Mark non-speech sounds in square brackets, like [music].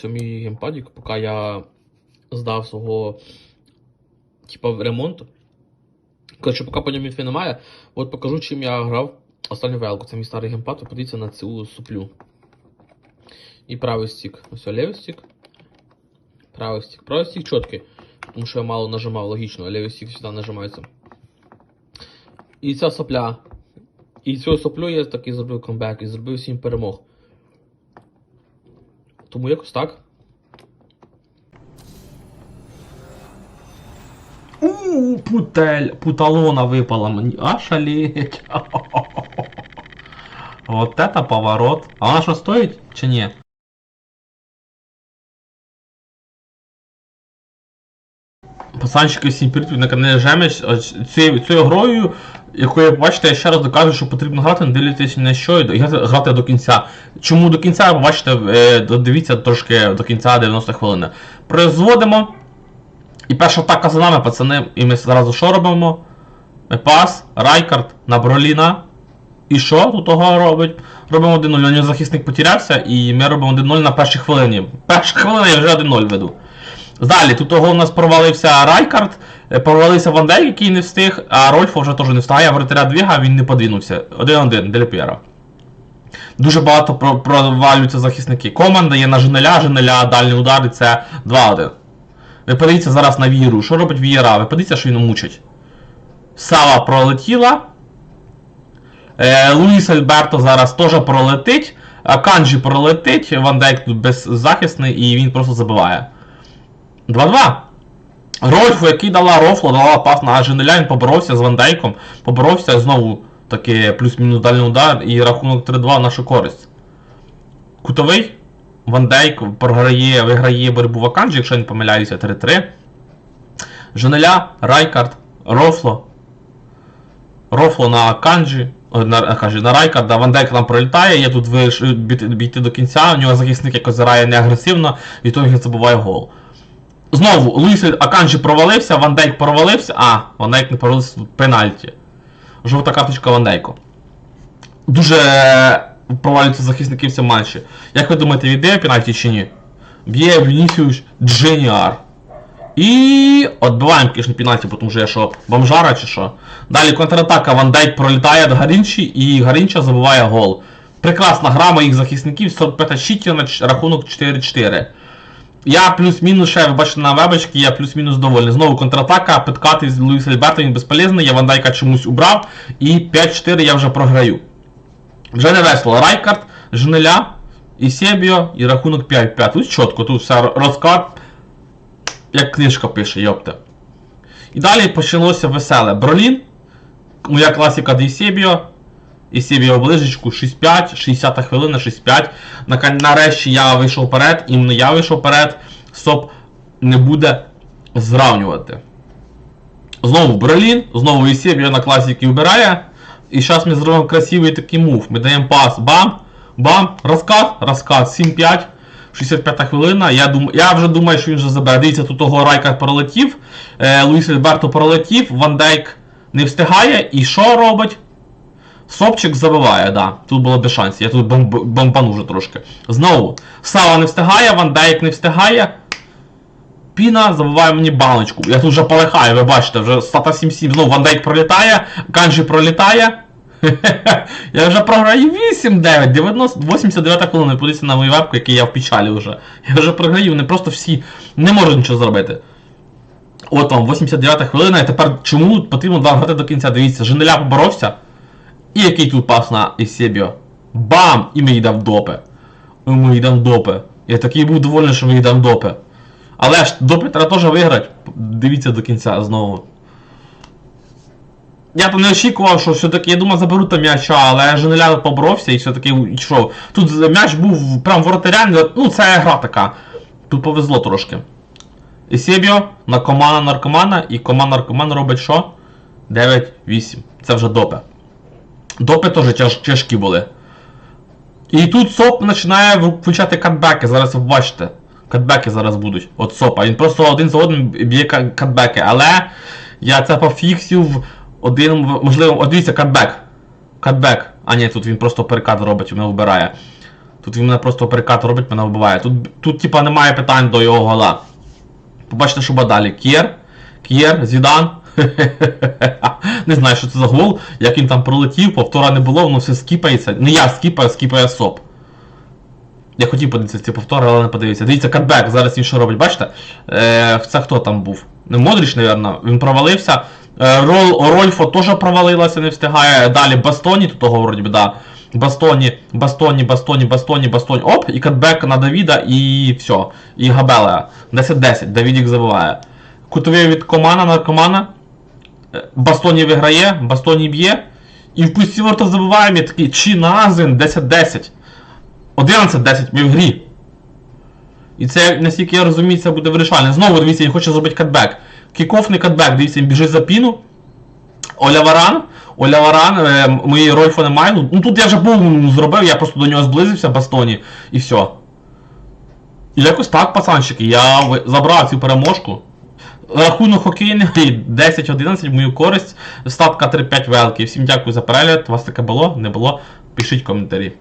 Це мій поки я здав свого типа ремонту. Коротше, поки по ньому інфи немає, от покажу, чим я грав останню велку. Це мій старий геймпад, подивіться на цю суплю. І правий стік. Ось лівий стік. Правий стік. Правий стік чіткий, тому що я мало нажимав логічно, а лівий стік завжди нажимається. І ця сопля. І цю соплю я таки зробив камбек і зробив 7 перемог. Тому якось так. У, путель, путалона выпала мне. А шалеть. Вот [laughs] это поворот. А вона що стоїть чи ні? Пацанчики, всім привіт, на каналі Жемеч. Цією грою, яку я бачите, я ще раз доказую, що потрібно грати, не дивлячись на що, і грати, до кінця. Чому до кінця, бачите, е, дивіться трошки до кінця 90 хвилин. Производимо. І перша атака за нами, пацани. І ми зразу що робимо? Пас, Райкард на Броліна. І що тут того робить? Робимо 1-0. У нього захисник потерявся, і ми робимо 1-0 на першій хвилині. Перша хвилина я вже 1-0 веду. Далі, тут того у нас провалився Райкард, е, провалився Ван який не встиг, а Рольфо вже теж не встигає, вратаря двіга, він не подвинувся. 1-1, Дель П'єро. Дуже багато провалюються захисники. Команда є на Женеля, Женеля, дальні удари, це 2-1. Ви подивіться зараз на віру. Що робить Вієра? Ви подивіться, що він мучить. Сава пролетіла. Е, Луїс Альберто зараз теж пролетить. Канджі пролетить. Ван Дейк тут беззахисний і він просто забиває. 2-2. Рольфу, який дала Рофло, дала пас на Женеля, він поборовся з Ван Дейком. Поборовся знову таки плюс-мінус дальний удар і рахунок 3-2 в нашу користь. Кутовий. Ван Дейк програє, виграє боротьбу в Аканджі, якщо я не помиляюся, 3-3. Женеля, Райкард, Рофло. Рофло на Аканджі. На, кажу, на Райкарда, Вандейк там пролітає, я тут вирішив біти- бійти до кінця, у нього захисник якось грає не і той забуває гол. Знову, Луїс Аканджі провалився, Ван Дейк провалився. А, Ван Дейк не провалився пенальті. Жовта карточка Ван Дейку. Дуже провалюються захисники в цьому матчі. Як ви думаєте, відб'є пенальті чи ні? Б'є Вінісіус Дженіар. І отбиваємо, звісно, пенальті, тому що я що, бомжара чи що. Далі контратака Ван Дейк пролітає до Гарінчі і Гарінча забиває гол. Прекрасна гра моїх захисників, 45 щитів на рахунок 4-4. Я плюс-мінус ще, бачите на вебочці, я плюс-мінус довольний. Знову контратака, підкати з Луїс Альберто, він безполезний, я Ван Дейка чомусь убрав. І 5-4 я вже програю. Вже не весело. Райкард, Женеля, і Себіо, і рахунок 5-5. Тут чітко, тут все розклад, як книжка пише, йопте. І далі почалося веселе. Бролін, моя класика Дейсебіо. І Себіо ближечку 6-5, 60 хвилина, 6-5. Нака- Нарешті я вийшов вперед, іменно я вийшов вперед. Соп не буде зравнювати. Знову Бролін, знову Ісебіо на класіки вбирає. І зараз ми зробимо красивий такий мув. Ми даємо пас. Бам! Бам! Розказ, розказ. 7-5. 65 хвилина. Я дум... я вже думаю, що він вже забере. Дивіться, тут того Райка пролетів. Е, Луїс Альберто пролетів. Ван Дейк не встигає. І що робить? Сопчик забиває, да. Тут було без шансів. Я тут бомб... бомбану вже трошки. Знову. Сава не встигає, Ван Дейк не встигає. Піна забиває мені баночку. Я тут вже полихаю, ви бачите, вже стата 7-7. Знову Ван Дейк пролітає, Канджі пролітає. [laughs] Я вже програю 8-9, 90, 89 хвилина, подивіться на мою вебку, який я в печалі вже. Я вже програю, вони просто всі не можуть нічого зробити. От вам, 89 хвилина, і тепер чому потрібно грати до кінця? Дивіться, Женеля поборовся. І який тут пас на Ісебіо. Бам! І ми йдемо в допи. І ми йдемо в допи. Я такий був довольний, що ми йдемо в допи. Але ж допи треба теж виграти. Дивіться до кінця знову. Я там не очікував, що все-таки, я думав, заберуть там м'яча, але Женеля поборовся і все-таки йшов. Тут м'яч був прям воротаря, ну це гра така. Тут повезло трошки. Ісебіо на комана наркомана, і команда наркоман робить що? 9-8. Це вже допи. Допи теж тяж, тяжкі були. І тут СОП починає включати катбеки, зараз ви бачите. Катбеки зараз будуть. От СОПа. Він просто один за одним б'є катбеки. Але я це пофіксив один, можливо, от дивіться, катбек. Катбек. А ні, тут він просто перекат робить, він вбирає. Тут він мене просто перекат робить, мене вбиває. Тут, тут типа, немає питань до його гола. Побачите, що далі. К'єр, К'єр, Зідан. [laughs] Не знаю, що це за гол, як він там пролетів, повтора не було, воно все скіпається. Не я скіпаю, скіпає СОП. Я хотів подивитися ці повтори, але не подивився. Дивіться, катбек, зараз він що робить, бачите? Е, це хто там був? Модріч, напевно, він провалився. Е, Рол, Рольфо теж провалилася, не встигає. Далі Бастоні, тут того вроді да. Бастоні, Бастоні, Бастоні, Бастоні, Бастоні. Оп, і катбек на Давіда і все. І Габелеа. 10-10, Давідік забиває. Кутовий від Комана, наркомана. Бастоні виграє, Бастоні б'є. І в пусті ворота забиваємо. Я такий Чиназин, 10-10. 11-10 ми в грі. І це, наскільки я розумію, це буде вирішальне. Знову дивіться, він хоче зробити катбек. Кікоф не катбек, дивіться, він біжить за піну. Оля Варан. Оля Варан, е, мої Рольфа немає. Ну, ну тут я вже був зробив, я просто до нього зблизився, Бастоні, і все. І якось так, пацанчики, я забрав цю переможку. Рахунок хокейний 10-11 в мою користь. Статка 3-5 велки. Всім дякую за перегляд. У вас таке було? Не було? Пишіть коментарі.